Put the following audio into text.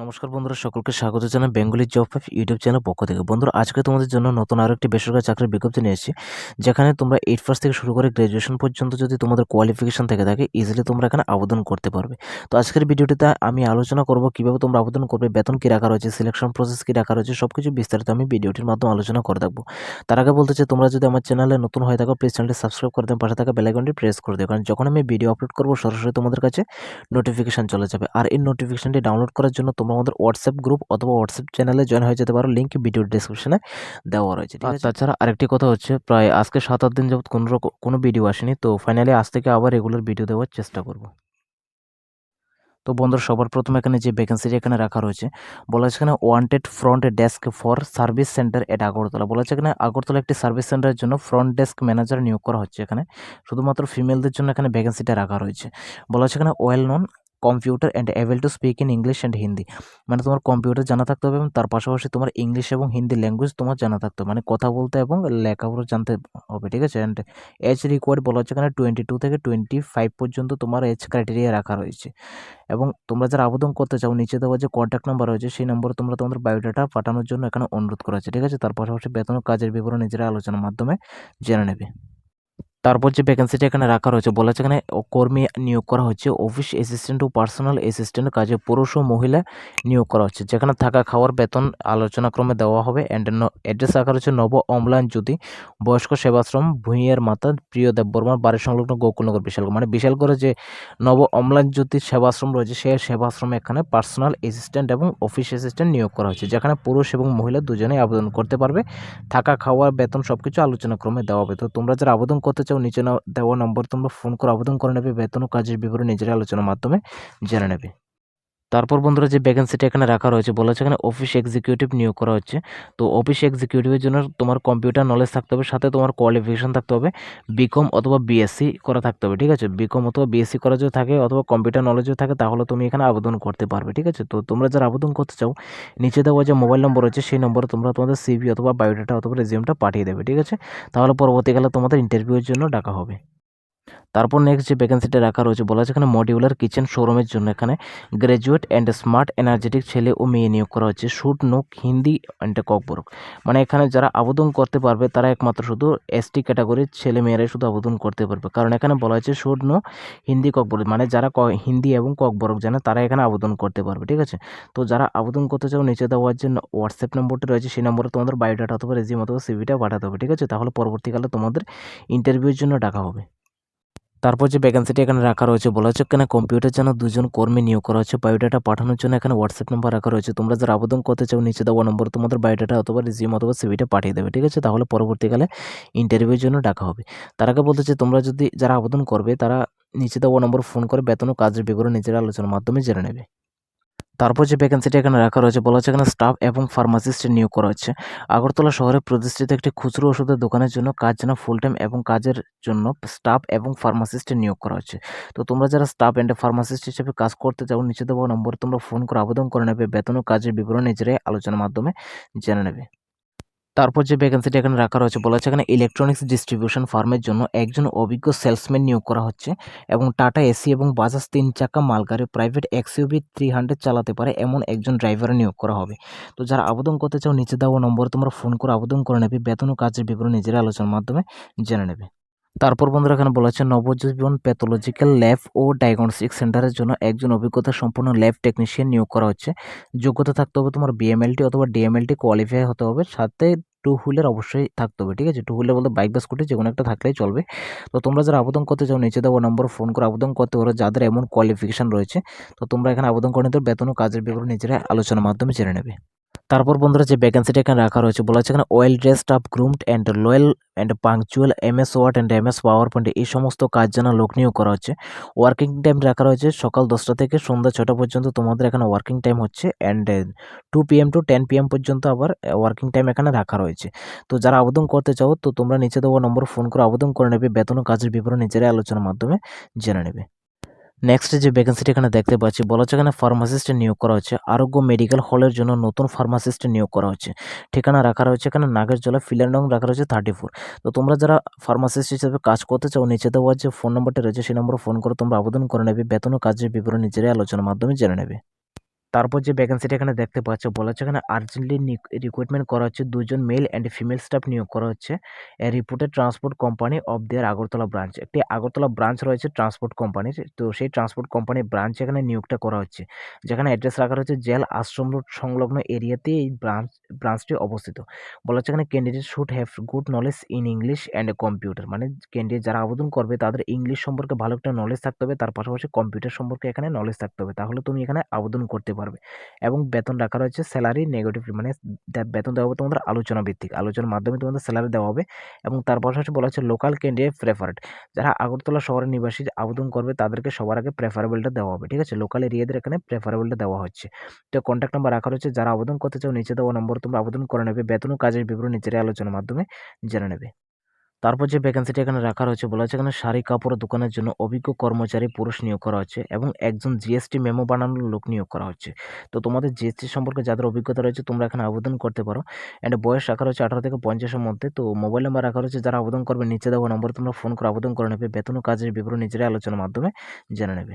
নমস্কার বন্ধুরা, সকলকে স্বাগত জানাই Bengali job five YouTube channel পক্ষ থেকে। বন্ধুরা, আজকে তোমাদের জন্য নতুন আরও একটি বেসরকারি চাকরির বিজ্ঞপ্তি নিয়ে যেখানে তোমরা এইট ফার্স্ট থেকে শুরু করে গ্র্যাজুয়েশন পর্যন্ত যদি তোমাদের কোয়ালিফিকেশন থেকে থাকে ইজিলি তোমরা এখানে আবেদন করতে পারবে। তো আজকের ভিডিওটিতে আমি আলোচনা করব কীভাবে তোমরা আবেদন করবে, বেতন কী রাখা রয়েছে সিলেকশন প্রসেস কী রাখা রয়েছে সব কিছু বিস্তারিত আমি ভিডিওটির মাধ্যমে আলোচনা করে থাকব তার আগে বলতে চাই, তোমরা যদি আমার চ্যানেলে নতুন হয়ে থাকো প্লিজ চ্যানেলটি সাবস্ক্রাইব করে দেন পাশে থাকা বেলাইকনটি প্রেস করে দেবে, কারণ যখন আমি ভিডিও আপলোড করব, সরাসরি তোমাদের কাছে নোটিফিকেশান চলে যাবে। আর এই নোটিফিকেশানটি ডাউনলোড করার জন্য তোমরা আমাদের হোয়াটসঅ্যাপ গ্রুপ অথবা হোয়াটসঅ্যাপ চ্যানেলে জয়েন হয়ে যেতে পারো। লিঙ্ক ভিডিও ডিসক্রিপশনে দেওয়া রয়েছে, ঠিক আছে? তাছাড়া আরেকটি কথা হচ্ছে, প্রায় আজকে সাত, আট দিন যাবত কোনো রকম, কোনো ভিডিও আসেনি। তো ফাইনালি আজ থেকে আবার রেগুলার ভিডিও দেওয়ার চেষ্টা করব। তো বন্ধুরা, সবার প্রথমে এখানে যে ভ্যাকেন্সিটি এখানে রাখা রয়েছে, বলা হচ্ছে এখানে wanted front desk for service centre at Agartala. বলা হচ্ছে এখানে আগরতলা একটি সার্ভিস সেন্টারের জন্য ফ্রন্ট ডেস্ক ম্যানেজার নিয়োগ করা হচ্ছে এখানে। শুধুমাত্র ফিমেলদের জন্য এখানে ভ্যাকেন্সিটা রাখা রয়েছে। বলা হচ্ছে এখানে well known computer and able to speak in English and Hindi মানে তোমার কম্পিউটার জানা থাকতে হবে এবং তার পাশাপাশি তোমার ইংলিশ এবং হিন্দি ল্যাঙ্গুয়েজ তোমার জানা থাকতে হবে। মানে কথা বলতে এবং লেখাপড়া জানতে হবে, ঠিক আছে? অ্যান্ড এজ রিকোয়ার্ড বলা হচ্ছে এখানে টোয়েন্টি টু থেকে টোয়েন্টি ফাইভ পর্যন্ত তোমার এজ ক্রাইটেরিয়া রাখা রয়েছে। এবং তোমরা যারা আবেদন করতে চাও, নিচে দেওয়া যে কন্ট্যাক্ট নাম্বার রয়েছে, সেই নম্বরে তোমরা তোমাদের বায়োডাটা পাঠানোর জন্য এখানে অনুরোধ করা হচ্ছে, ঠিক আছে? তার পাশাপাশি বেতন কাজের বিবরণ নিজেরা আলোচনার মাধ্যমে জেনে নেবে। তারপর যে ভ্যাকেন্সিটা এখানে রাখা রয়েছে, বলা হচ্ছে এখানে কর্মী নিয়োগ করা হচ্ছে অফিস অ্যাসিস্ট্যান্ট ও পার্সোনাল অ্যাসিস্ট্যান্ট কাজে পুরুষ ও মহিলা নিয়োগ করা হচ্ছে। যেখানে থাকা খাওয়ার বেতন আলোচনাক্রমে দেওয়া হবে অ্যান্ড অ্যাড্রেস রাখা রয়েছে নব অম্লান জ্যোতি, বয়স্ক সেবাশ্রম, ভূঁইয়ের মাতা, প্রিয় দেব দেববর্মার বাড়ি সংলগ্ন গোকুলনগর বিশালগড়। মানে বিশালগড়ে যে নব অম্লান জ্যোতির সেবাশ্রম রয়েছে সেই সেবাশ্রমে এখানে পার্সোনাল অ্যাসিস্ট্যান্ট এবং অফিস অ্যাসিস্ট্যান্ট নিয়োগ করা হচ্ছে। যেখানে পুরুষ এবং মহিলা দুজনেই আবেদন করতে পারবে। থাকা খাওয়ার বেতন সব কিছু আলোচনাক্রমে দেওয়া হবে। তো তোমরা যারা আবেদন করতে চাও, নিচে দেওয়া নম্বর তোমরা ফোন করে আবেদন করে নেবে, বেতন ও কাজের বিবরণ নিজেরা আলোচনার মাধ্যমে জেনে নেবে। তারপর বন্ধুরা যে ভ্যাকেন্সিটা এখানে রাখা রয়েছে, বলা হচ্ছে এখানে অফিস এক্সিকিউটিভ নিয়োগ করা হচ্ছে। তো অফিস এক্সিকিউটিভের জন্য তোমার কম্পিউটার নলেজ থাকতে হবে, সাথে তোমার কোয়ালিফিকেশন থাকতে হবে বিকম অথবা বিএসসি করা থাকতে হবে, ঠিক আছে? বিকম অথবা বিএসসি করা যদি থাকে অথবা কম্পিউটার নলেজও থাকে, তাহলে তুমি এখানে আবেদন করতে পারবে, ঠিক আছে? তো তোমরা যারা আবেদন করতে চাও, নিচে দেওয়া যে মোবাইল নম্বর রয়েছে, সেই নম্বরে তোমরা তোমাদের সিভি অথবা বায়োডাটা অথবা রেজিউমটা পাঠিয়ে দেবে, ঠিক আছে? তাহলে পরবর্তীকালে তোমাদের ইন্টারভিউয়ের জন্য ডাকা হবে। তারপর নেক্সট যে ভ্যাকেন্সিটা রাখা রয়েছে, বলা হচ্ছে এখানে মডিউলার কিচেন শোরুমের জন্য এখানে গ্র্যাজুয়েট অ্যান্ড স্মার্ট এনার্জেটিক ছেলে ও মেয়ে নিয়োগ করা হচ্ছে শুট নোক, হিন্দি অ্যান্ড ককবরক মানে এখানে যারা আবেদন করতে পারবে, তারা একমাত্র শুধু এসটি ক্যাটাগরির ছেলে মেয়েরাই শুধু আবেদন করতে পারবে। কারণ এখানে বলা হয়েছে শুট নো হিন্দি ককবরক মানে যারা হিন্দি এবং ককবরক জানে, তারা এখানে আবেদন করতে পারবে, ঠিক আছে? তো যারা আবেদন করতে চাও, নিচে দেওয়ার যে হোয়াটসঅ্যাপ নম্বরটি রয়েছে, সেই নম্বরে তোমাদের বায়োডাটা অথবা রেজিম অথবা সিভিটা পাঠাতে হবে, ঠিক আছে? তাহলে পরবর্তীকালে তোমাদের ইন্টারভিউর জন্য ডাকা হবে। তারপর যে ভ্যাকেন্সিটি এখানে রাখা রয়েছে, বলা হচ্ছে এখানে কম্পিউটার জন্য দুজন কর্মী নিয়োগ করা হচ্ছে। বায়োডাটা পাঠানোর জন্য এখানে হোয়াটসঅ্যাপ নাম্বার রাখা রয়েছে। তোমরা যারা আবেদন করতে চাও, নিচে দেওয়া নম্বর তোমাদের বায়োডাটা অথবা রিজিউম অথবা সিভিটা পাঠিয়ে দেবে, ঠিক আছে? তাহলে পরবর্তীকালে ইন্টারভিউর জন্য ডাকা হবে। তার আগে বলতে চাই, তোমরা যদি যারা আবেদন করবে, তারা নিচে দেওয়া নম্বর ফোন করে বেতন ও কাজের বিবরণ নিজের আলোচনার মাধ্যমে জেনে নেবে। তারপর যে ভ্যাকেন্সিটি এখানে রাখা রয়েছে বলা হচ্ছে এখানে স্টাফ এবং ফার্মাসিস্ট নিয়োগ করা হচ্ছে। আগরতলা শহরে প্রতিষ্ঠিত একটি খুচরো ওষুধের দোকানের জন্য কাজ যেন ফুল টাইম এবং কাজের জন্য স্টাফ এবং ফার্মাসিস্ট নিয়োগ করা হচ্ছে। তো তোমরা যারা স্টাফ অ্যান্ড ফার্মাসিস্ট হিসেবে কাজ করতে চাও, নিচে দেওয়া নম্বরে তোমরা ফোন করে আবেদন করে নেবে। বেতন ও কাজের বিবরণ নিজেরাই আলোচনার মাধ্যমে জেনে নেবে। তারপর যে ভ্যাকেন্সিটি এখানে রাখা রয়েছে, বলা হচ্ছে এখানে ইলেকট্রনিক্স ডিস্ট্রিবিউশন ফার্মের জন্য একজন অভিজ্ঞ সেলসম্যান নিয়োগ করা হচ্ছে এবং টাটা এসি এবং বাজাজ তিন চাকা মালগাড়ি প্রাইভেট এক্সইউভি থ্রি হান্ড্রেড চালাতে পারে এমন একজন ড্রাইভার নিয়োগ করা হবে। তো যারা আবেদন করতে চাও, নিচে দেওয়া নম্বরে তোমরা ফোন করে আবেদন করে নেবে। বেতন ও কাজের বিবরণ নিজেরা আলোচনার মাধ্যমে জেনে নেবে। তারপর বন্ধুরা এখানে বলা হচ্ছে নবজীবন প্যাথোলজিক্যাল ল্যাব ও ডায়াগনস্টিক সেন্টারের জন্য একজন অভিজ্ঞতা সম্পন্ন ল্যাব টেকনিশিয়ান নিয়োগ করা হচ্ছে। যোগ্যতা থাকতে হবে তোমার বিএমএলটি অথবা ডিএমএলটি কোয়ালিফাই হতে হবে। সাথে টু হুইলার অবশ্যই থাকতে হবে, ঠিক আছে? টু হুইলার বলতে বাইক বা স্কুটি যে কোনো একটা থাকলেই চলবে। তো তোমরা যারা আবেদন করতে চাও, নিচে দেওয়া নম্বর ফোন করে আবেদন করতে পারো। যাদের এমন কোয়ালিফিকেশান রয়েছে, তো তোমরা এখানে আবেদন করে নিতে বেতন ও কাজের বিবরণ নিজেরা আলোচনার মাধ্যমে জেনে নেবে। তারপর বন্ধুরা যে ভ্যাকেন্সিটা এখানে রাখা রয়েছে, বলা হচ্ছে এখানে well dressed up groomed and loyal and punctual M S Word and M S PowerPoint এই সমস্ত কাজ জানা লোক নিয়োগ করা হচ্ছে। ওয়ার্কিং টাইম রাখা রয়েছে সকাল দশটা থেকে সন্ধ্যা ছটা পর্যন্ত, তোমাদের এখানে ওয়ার্কিং টাইম হচ্ছে and two PM to ten PM পর্যন্ত আবার ওয়ার্কিং টাইম এখানে রাখা রয়েছে। তো যারা আবেদন করতে চাও, তো তোমরা নিচে দেওয়া নম্বর ফোন করে আবেদন করে নেবে, বেতন ও কাজের বিবরণ নিজেরাই আলোচনার মাধ্যমে জেনে নেবে। নেক্সট যে ভ্যাকেন্সিটি এখানে দেখতে পাচ্ছি, বলা হচ্ছে এখানে ফার্মাসিস্ট নিয়োগ করা হচ্ছে। আরোগ্য মেডিকেল হলের জন্য নতুন ফার্মাসিস্ট নিয়োগ করা হচ্ছে। ঠিকানা রাখা রয়েছে এখানে নাগেরজলা ফিলারডং রাখা রয়েছে থার্টি ফোর তো তোমরা যারা ফার্মাসিস্ট হিসেবে কাজ করতে চাও, নিচে দেওয়া যে ফোন নম্বরটা রয়েছে, সেই নম্বরে ফোন করে তোমরা আবেদন করে নেবে। বেতন ও কাজের বিবরণ নিজেরাই আলোচনার মাধ্যমে জেনে নেবে। তারপর যে ভ্যাকেন্সিটা এখানে দেখতে পাচ্ছ, বলা হচ্ছে এখানে আর্জেন্টলি রিক্রুটমেন্ট করা হচ্ছে দুজন মেল অ্যান্ড ফিমেল স্টাফ নিয়োগ করা হচ্ছে। Reported transport company of their Agartala branch একটি আগরতলা ব্রাঞ্চ রয়েছে ট্রান্সপোর্ট কোম্পানির তো সেই ট্রান্সপোর্ট কোম্পানির ব্রাঞ্চ এখানে নিয়োগটা করা হচ্ছে। যেখানে অ্যাড্রেস রাখা রয়েছে জেল আশ্রম রোড সংলগ্ন এরিয়াতে এই ব্রাঞ্চ ব্রাঞ্চটি অবস্থিত। বলা হচ্ছে এখানে candidate should have good knowledge in English and computer মানে ক্যান্ডিডেট যারা আবেদন করবে তাদের ইংলিশ সম্পর্কে ভালো একটা নলেজ থাকতে হবে, তার পাশাপাশি কম্পিউটার সম্পর্কে এখানে নলেজ থাকতে হবে। তাহলে তুমি এখানে আবেদন করতে পারবে। এবং বেতন রাখা রয়েছে স্যালারি নেগেটিভ মানে বেতন দেওয়া হবে তোমাদের আলোচনা ভিত্তিক। আলোচনার মাধ্যমে তোমাদের স্যালারি দেওয়া হবে এবং তার পাশাপাশি বলা হচ্ছে লোকাল ক্যান্ডিডেট প্রেফারেড যারা আগরতলা শহরের নিবাসী আবেদন করবে তাদেরকে সবার আগে প্রেফারেবলটা দেওয়া হবে, ঠিক আছে? লোকাল এরিয়াদের এখানে প্রেফারেবলটা দেওয়া হচ্ছে। তো কন্ট্যাক্ট নাম্বার রাখা রয়েছে, যারা আবেদন করতে চাও নিচে দেওয়া নম্বর তোমরা আবেদন করে নেবে। বেতন কাজের বিবরণ নিচের আলোচনার মাধ্যমে জেনে নেবে। তারপর যে ভ্যাকেন্সিটি এখানে রাখা রয়েছে বলা হচ্ছে এখানে শাড়ি কাপড় দোকানের জন্য অভিজ্ঞ কর্মচারী, পুরুষ নিয়োগ করা হচ্ছে এবং একজন জিএসটি মেমো বানানোর লোক নিয়োগ করা হচ্ছে। তো তোমাদের জিএসটি সম্পর্কে যাদের অভিজ্ঞতা রয়েছে তোমরা এখানে আবেদন করতে পারো। অ্যান্ড বয়স রাখা রয়েছে আঠারো থেকে পঞ্চাশের মধ্যে। তো মোবাইল নাম্বার রাখা রয়েছে, যারা আবেদন করবে নিচে দেওয়া নম্বরে তোমরা ফোন করে আবেদন করে নেবে। বেতন কাজের বিবরণ নিজেরাই আলোচনার মাধ্যমে জেনে নেবে।